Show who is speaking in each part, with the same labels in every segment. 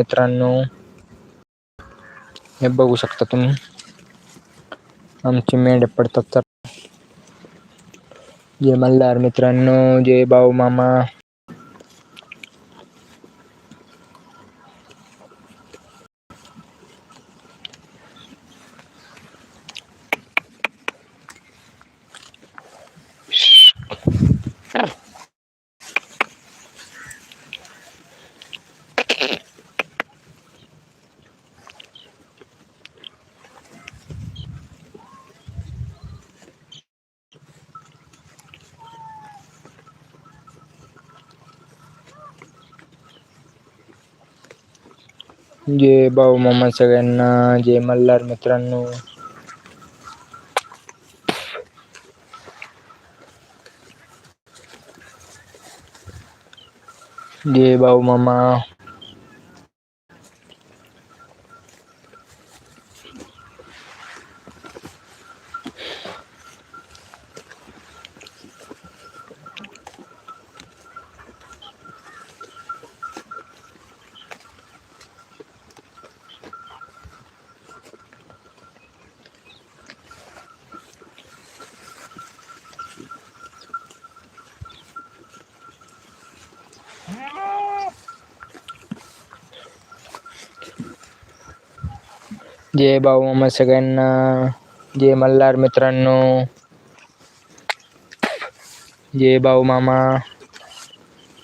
Speaker 1: मित्रांनो हे बघू शकता तुम्ही. आमचे मेंढे पडतात तर. जय मल्हार मित्रांनो जय भाऊ मामा जे भाऊ मामा सगळ्यांना जे मल्हार मित्रांनो. जे भाऊ मामा. जय भाऊ मामा सगळ्यांना. जय मल्हार मित्रांनो. जय भाऊ मामा.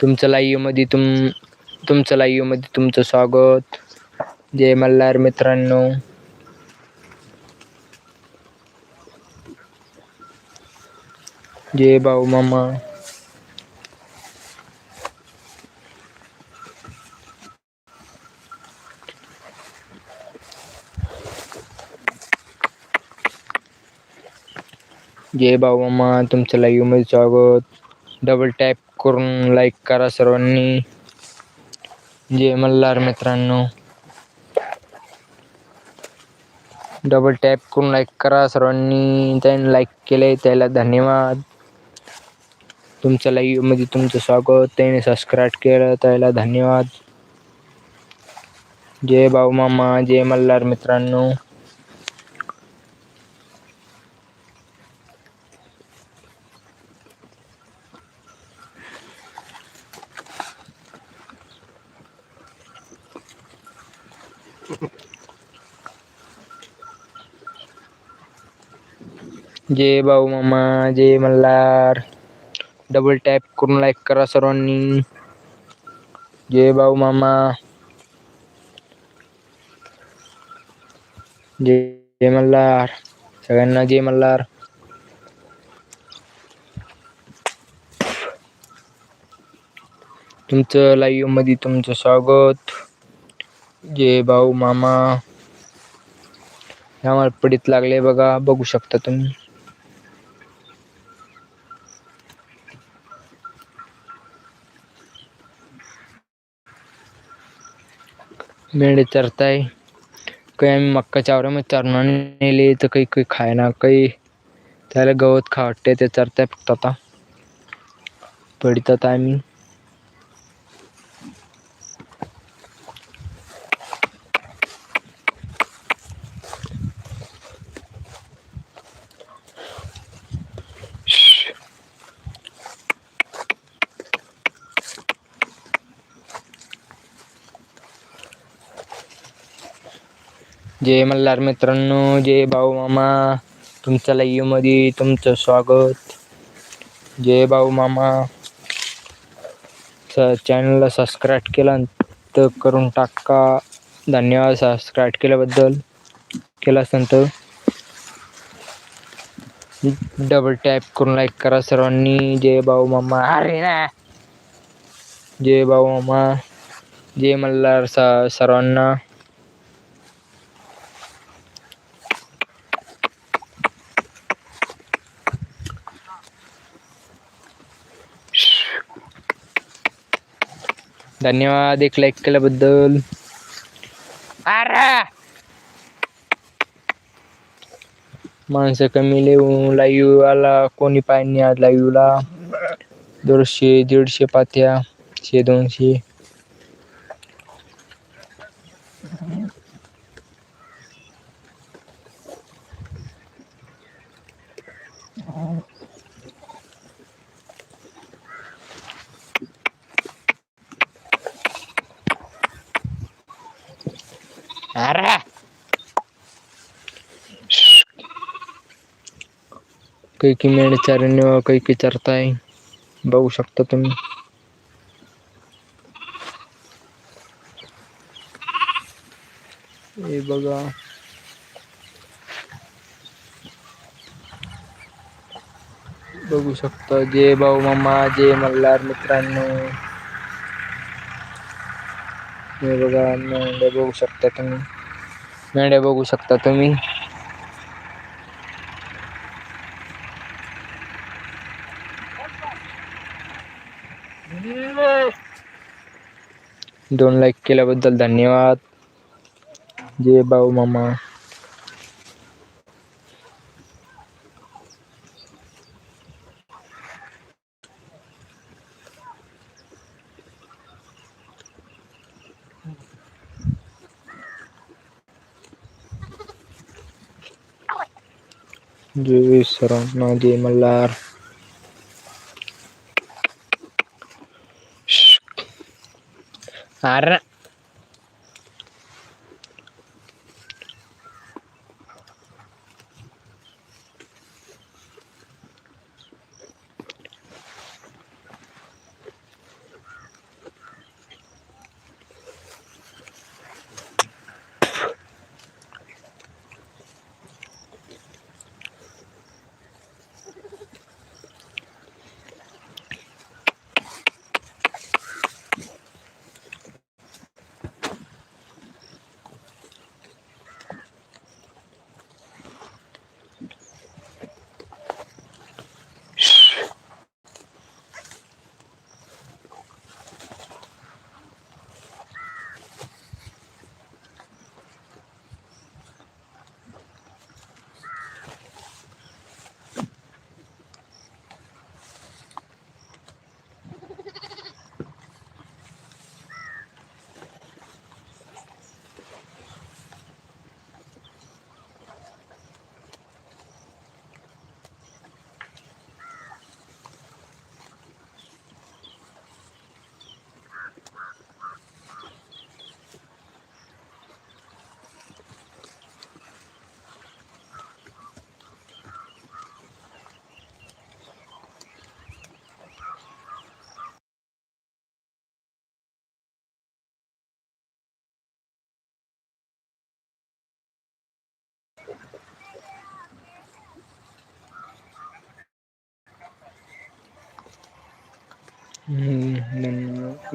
Speaker 1: तुमचं लाईव्ह तुम तुमचं लाईव्ह तुमचं स्वागत. जय मल्हार मित्रांनो. जय भाऊ मामा. जय बाळू मामा तुमचं लाईव्ह मध्ये स्वागत डबल टॅप करून लाईक करा सर्वांनी जय मल्हार मित्रांनो। डबल टॅप करून लाईक करा सर्वांनी त्याने लाईक केले, त्याला धन्यवाद। तुमच्या लाईव्ह मध्ये तुमचं स्वागत। त्याने सबस्क्राईब केलं, त्याला धन्यवाद। जय बाळू मामा जय मल्हार मित्रांनो। जय भाऊ मामा जय मल्हार. डबल टॅप करून लाईक करा सर्वांनी. जय भाऊ मामा. जय जय मल्हार. सगळ्यांना जय मल्हार. तुमचं लाईव्हमध्ये तुमचं स्वागत. जय भाऊ मामा. आम्हाला पडीत लागले बघा बघू शकता तुम्ही. मेंढे चरताय. काही आम्ही मक्का चावऱ्यामध्ये चरणार नेले तर काही काही खायना काही त्याला गवत खा वाटते ते चरताय फक्त आता. पडितात आम्ही. जय मल्हार मित्रांनो जय भाऊ मामा तुमच्या लाईव्ह तुमचं स्वागत. जय भाऊ मामा स चॅनलला सबस्क्राईब केला तर करून टाका. धन्यवाद सबस्क्राईब केल्याबद्दल. केला असेल तर. डबल टॅप करून लाईक करा सर्वांनी. जय भाऊ मामा अरे ना. जय भाऊ मामा जय मल्हार स सर्वांना. धन्यवाद एक लाईक केल्याबद्दल. अरे! माणसं कमी लिहून लाईव्ह आला कोणी पाहिजे आज लाईव्हला दोनशे दीडशे पात्या शे दोनशे. अरे कैकी मेंढचारण्य कैकी चरताय बघू शकता तुम्ही हे बघा बघू शकता जय भाऊ मामा जय मल्हार मित्रांनो हे बघा मेंढ्या बघू शकता तुम्ही. मेंढ्या बघू शकता तुम्ही. दोन लाईक केल्याबद्दल धन्यवाद. जय भाऊ मामा. जय सरांना जय मल्हार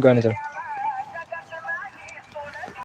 Speaker 1: गाणं चालू